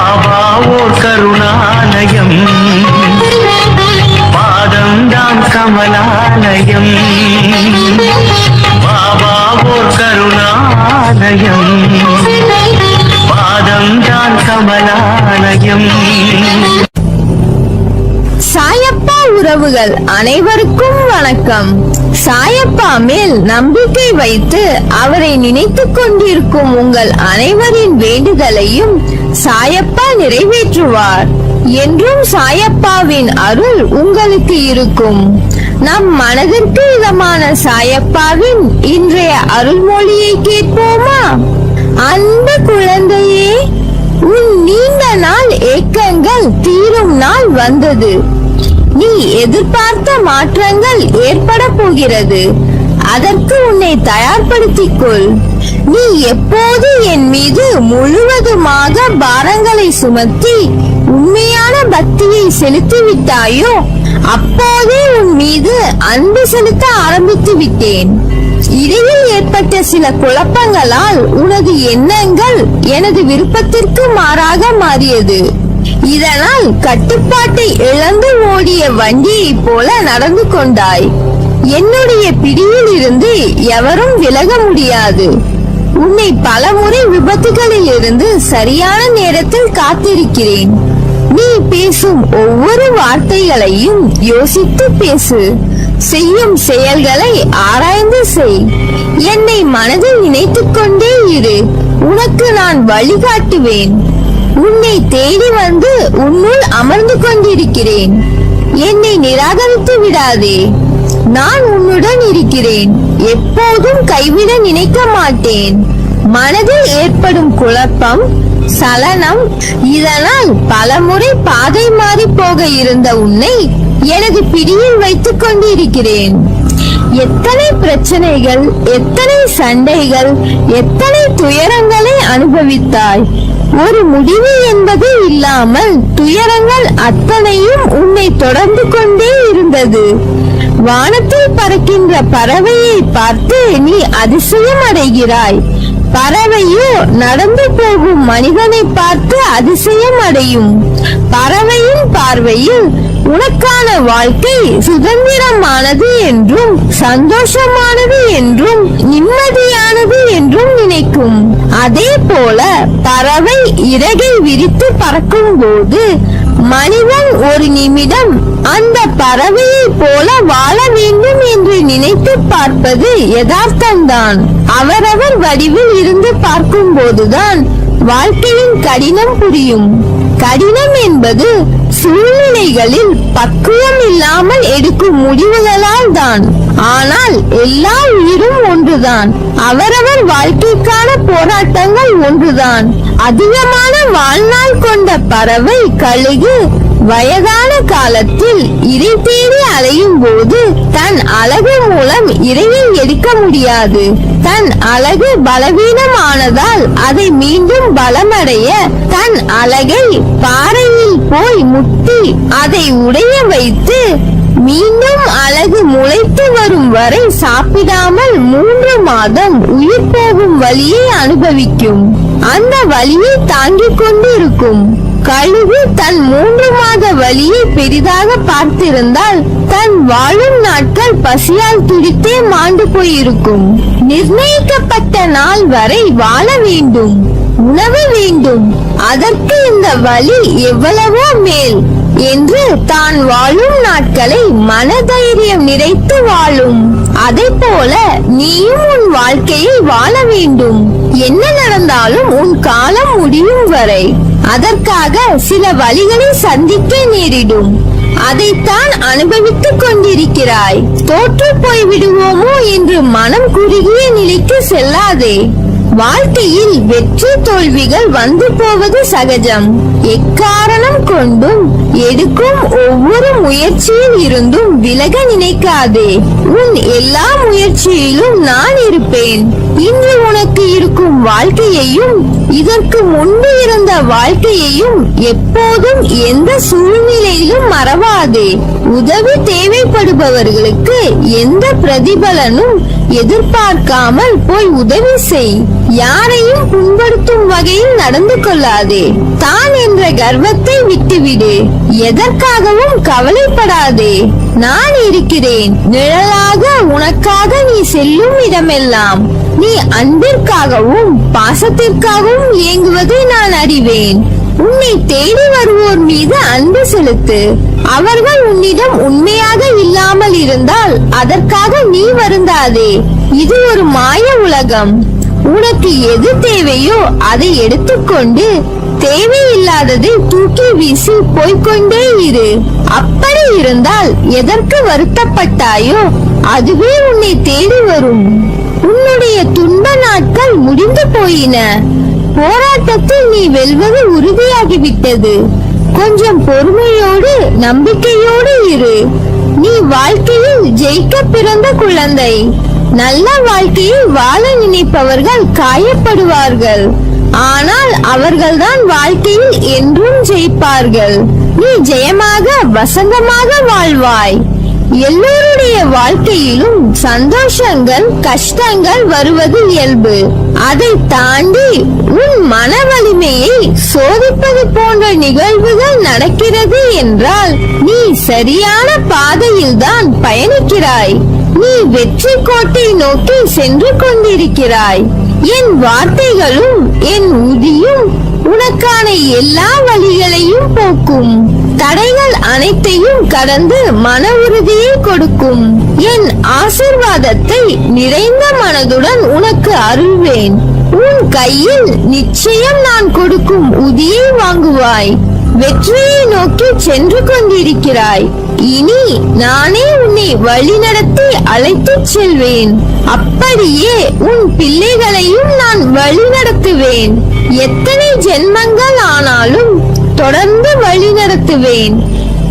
பாபா ஓர் கருணாலயம். பாதம்தான் கமலாலயம். பாபா ஓர் கருணாலயம். பாதம்தான் கமலாலயம். சாயப்பா உறவுகள் அனைவருக்கும் வணக்கம். சாயப்பா மேல் நம்பிக்கை வைத்து அவரை நினைத்துக் கொண்டிருக்கும் உங்கள் அனைவரின் வேண்டுதலையும் சாயப்பா நிறைவேற்றுவார். என்றும் சாயப்பாவின் அருள் உங்களுக்கு இருக்கும். நம் மனதிற்கு இதமான சாயப்பாவின் இன்றைய அருள்மொழியை கேட்போமா? அந்த குழந்தையே உன் நீண்ட நாள் ஏக்கங்கள் தீரும் நாள் வந்தது. நீ எதிர்பார்த்த மாற்றங்கள் ஏற்பட போகிறது. அதற்கு உன்னை தயார்படுத்திக் கொள் நீ எப்போது என் மீது முழுவதுமாக பாரங்களை சுமத்தி உண்மையான பக்தியை செலுத்தி விட்டாயோ அப்போதே உன் மீது அன்பு செலுத்த ஆரம்பித்து விட்டேன். இடையில் ஏற்பட்ட சில குழப்பங்களால் உனது எண்ணங்கள் எனது விருப்பத்திற்கு மாறாக மாறியது. இதனால் கட்டுப்பாட்டை இழந்து ஓடிய வண்டியைப் போல நடந்து கொண்டாய். என்னுடைய பிடியில் இருந்து எவரும் விலக முடியாது. உன்னை பலமுறை விபத்துகளில் இருந்து சரியான நேரத்தில் காத்திருக்கிறேன். நீ பேசும் ஒவ்வொரு வார்த்தைகளையும் யோசித்து பேசு. செய்யும் செயல்களை ஆராய்ந்து செய். என்னை மனதில் நினைத்துக் கொண்டே இரு. உனக்கு நான் வழிகாட்டுவேன். உன்னை தேடி வந்து உன்னுள் அமர்ந்து கொண்டிருக்கிறேன். என்னை நிராகரித்து விடாதே. நான் உன்னுடன் இருக்கிறேன். எப்போதும் கைவிட நினைக்க மாட்டேன். மனதில் ஏற்படும் குழப்பம் சலனம் இதனால் பலமுறை பாதை மாறி போக இருந்த உன்னை எனது பிடியில் வைத்துக் கொண்டிருக்கிறேன். எத்தனை பிரச்சனைகள் எத்தனை சண்டைகள் எத்தனை துயரங்களை அனுபவித்தாய். ஒரு முடிவு என்பது இல்லாமல் துயரங்கள் அத்தனையும் உன்னை தொடர்ந்து கொண்டே இருந்தது. வானத்தில் பறக்கின்ற பறவையை பார்த்து நீ அதிசயம் அடைகிறாய். பறவையோ நடந்து போகும் மனிதனை பார்த்து அதிசயம் அடையும். பறவையின் பார்வையில் உனக்கான வாழ்க்கை சுதந்திரமானது என்றும் சந்தோஷமானது என்றும் நிம்மதியானது என்றும் அதே போல பறவை இறகை விரித்து பறக்கும் போது மனிதன் ஒரு நிமிடம் அந்த பறவையை போல வாழ வேண்டும் என்று நினைத்து பார்ப்பது யதார்த்தம்தான். அவரவர் வடிவில் இருந்து பார்க்கும் போதுதான் வாழ்க்கையின் கடினம் புரியும். கடினம் என்பது சூழ்நிலைகளில் பக்குவம் இல்லாமல் எடுக்கும் முடிவுகளால் தான். ஆனால் எல்லா உயிரும் ஒன்றுதான். அவரவர் வாழ்க்கைக்கான போராட்டங்கள் ஒன்றுதான். அதிகமான வாழ்நாள் கொண்ட பறவை கழுகு வயதான காலத்தில் இறை தேடி அலையும் போது தன் அழகு மூலம் இரையை எடுக்க முடியாது. தன் அழகு பலவீனமானதால் அதை மீண்டும் பலமடைய தன் அழகை பாறையில் போய் முட்டி அதை உடைய வைத்து மீண்டும் அழகு முளைத்து வரும் வரை சாப்பிடாமல் மூன்று மாதம் உயிர் போகும் வழியை அனுபவிக்கும். அந்த வலியை தாங்கிக் கொண்டிருக்கும். இருக்கும் கழுகு தன் மூன்று மாத வலியை பெரிதாக பார்த்திருந்தால் தன் வாழும் நாட்கள் பசியால் துடித்தே மாண்டு போயிருக்கும். நிர்ணயிக்கப்பட்ட நாள் வரை வாழ வேண்டும் உணவு வேண்டும். அதற்கு இந்த வழி எவ்வளவோ மேல் என்று தான் வாழும் நாட்களை மனதைரியம் நிறைத்து வாழும். அதை போல நீயும் உன் வாழ்க்கையை வாழ வேண்டும். என்ன நடந்தாலும் உன் காலம் முடியும் வரை. அதற்காக சில வழிகளை சந்திக்க நேரிடும். அதைத்தான் அனுபவித்துக் கொண்டிருக்கிறாய். தோற்று போய் விடுவோமோ என்று மனம் குறுகிய நிலைக்கு செல்லாதே. வாழ்க்கையில் வெற்றி தோல்விகள் வந்து போவது சகஜம். எக்காரணம் கொண்டும் எடுக்கும் ஒவ்வொரு முயற்சியில் இருந்தும் விலக நினைக்காதே. உன் எல்லா முயற்சியிலும் நான் இருப்பேன். இன்று உனக்கு இருக்கும் வாழ்க்கையையும் இதற்கு முன்பு இருந்த வாழ்க்கையையும் எப்போதும் எந்த சூழ்நிலையிலும் மறவாதே. உதவி தேவைப்படுபவர்களுக்கு எந்த பிரதிபலனும் எதிர்பார்க்காமல் போய் உதவி செய். யாரையும் புண்படுத்தும் வகையில் நடந்து கொள்ளாதே. தான் என்ற கர்வத்தை விட்டுவிடு. எதற்காகவும் கவலைப்படாதே. நான் இருக்கிறேன். நிழலாக உனக்காக நீ செல்லும் இடமெல்லாம். நீ அன்பிற்காகவும் பாசத்திற்காகவும் ஏங்குவதை நான் அறிவேன். உன்னை தேடி வருவோர் மீது அன்பு செலுத்து. அவர்கள் உன்னிடம் உண்மையாக இல்லாமல் இருந்தால் அதற்காக நீ வருந்தாதே. இது ஒரு மாய உலகம். உனக்கு எது தேவையோ அதை எடுத்துக்கொண்டு தேவையில்லாததை தூக்கி வீசி போய்கொண்டே இரு. அப்படி இருந்தால் எதற்கு வருத்தப்பட்டாயோ அதுவே உன்னை தேடி வரும். உன்னுடைய துன்ப நாட்கள் முடிந்து போயின. போராட்டத்தில் நீ வெல்வது உறுதியாகிவிட்டது. கொஞ்சம் பொறுமையோடு நம்பிக்கையோடு இரு. நீ வாழ்க்கையில் ஜெயிக்க பிறந்த குழந்தை. நல்ல வாழ்க்கையை வாழ நினைப்பவர்கள் காயப்படுவார்கள். ஆனால் அவர்கள்தான் வாழ்க்கையில் என்றும் ஜெயிப்பார்கள். நீ ஜெயமாக வசந்தமாக வாழ்வாய். எல்லோருடைய வாழ்க்கையிலும் சந்தோஷங்கள் கஷ்டங்கள் வருவது இயல்பு. அதை தாண்டி உன் மன வலிமையை சோதிப்பது போன்ற நிகழ்வுகள் நடக்கிறது என்றால் நீ சரியான பாதையில் தான் பயணிக்கிறாய். நீ வெற்றி கோட்டை நோக்கி சென்று கொண்டிருக்கிறாய். என் வார்த்தைகளும் என் உதியும் உனக்கான எல்லா வழிகளையும் போக்கும். தடைகள் அனைத்தையும் கடந்து மன உறுதியை கொடுக்கும். என் ஆசிர்வாதத்தை நிறைந்த மனதுடன் உனக்கு அருள்வேன். உன் கையில் நிச்சயம் நான் கொடுக்கும் உதியை வாங்குவாய். வெற்றியை நோக்கி சென்று கொண்டிருக்கிறாய். இனி நானே உன்னை வழிநடத்தி அழைத்துச் செல்வேன். அப்படியே உன் பிள்ளைகளையும் நான் வழிநடத்துவேன். எத்தனை ஜென்மங்கள் ஆனாலும் தொடர்ந்து வழிநடத்துவேன்.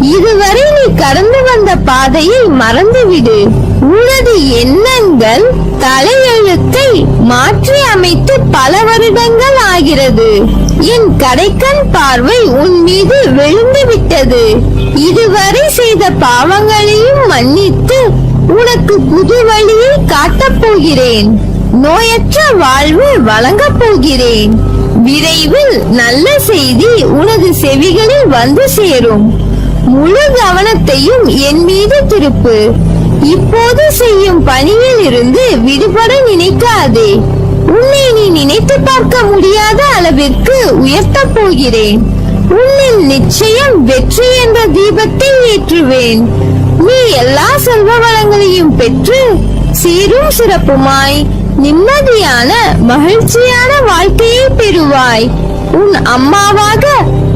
இதுவரை நீ கடந்து வந்த பாதையை மறந்துவிடு. உனது எண்ணங்கள் தலையெழுத்தை மாற்றி அமைத்து பல வருடங்கள் ஆகிறது. என் கடைக்கண் பார்வை உன் மீது விழுந்து விட்டது. இதுவரை செய்த பாவங்களையும் மன்னித்து உனக்கு புது வழியை காட்டப் போகிறேன். நோயற்ற வாழ்வு வழங்கப் போகிறேன். விரைவில் நல்ல செய்தி உனது செவிகளில் வந்து சேரும். முழு கவனத்தையும் என் மீது திருப்பு. இப்போது செய்யும் பணியில் இருந்து விடுபட நினைக்காதே. உன்னை நீ நினைத்து பார்க்க முடியாத அளவிற்கு உயர்த்தப் போகிறேன். உன்னில் நிச்சயம் வெற்றி என்ற தீபத்தை ஏற்றுவேன். நீ எல்லா செல்வ வளங்களையும் பெற்று சீரும் சிறப்புமாய் நிம்மதியான மகிழ்ச்சியான வாழ்க்கையை பெறுவாய். உன் அம்மாவாக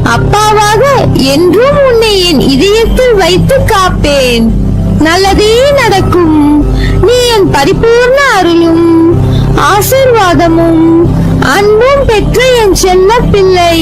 அப்பாவாக என்றும் உன்னை என் இதயத்தில் வைத்து காப்பேன். நல்லதே நடக்கும். நீ என் பரிபூர்ண அருளும் ஆசிர்வாதமும் அன்பும் பெற்ற என் செல்ல பிள்ளை.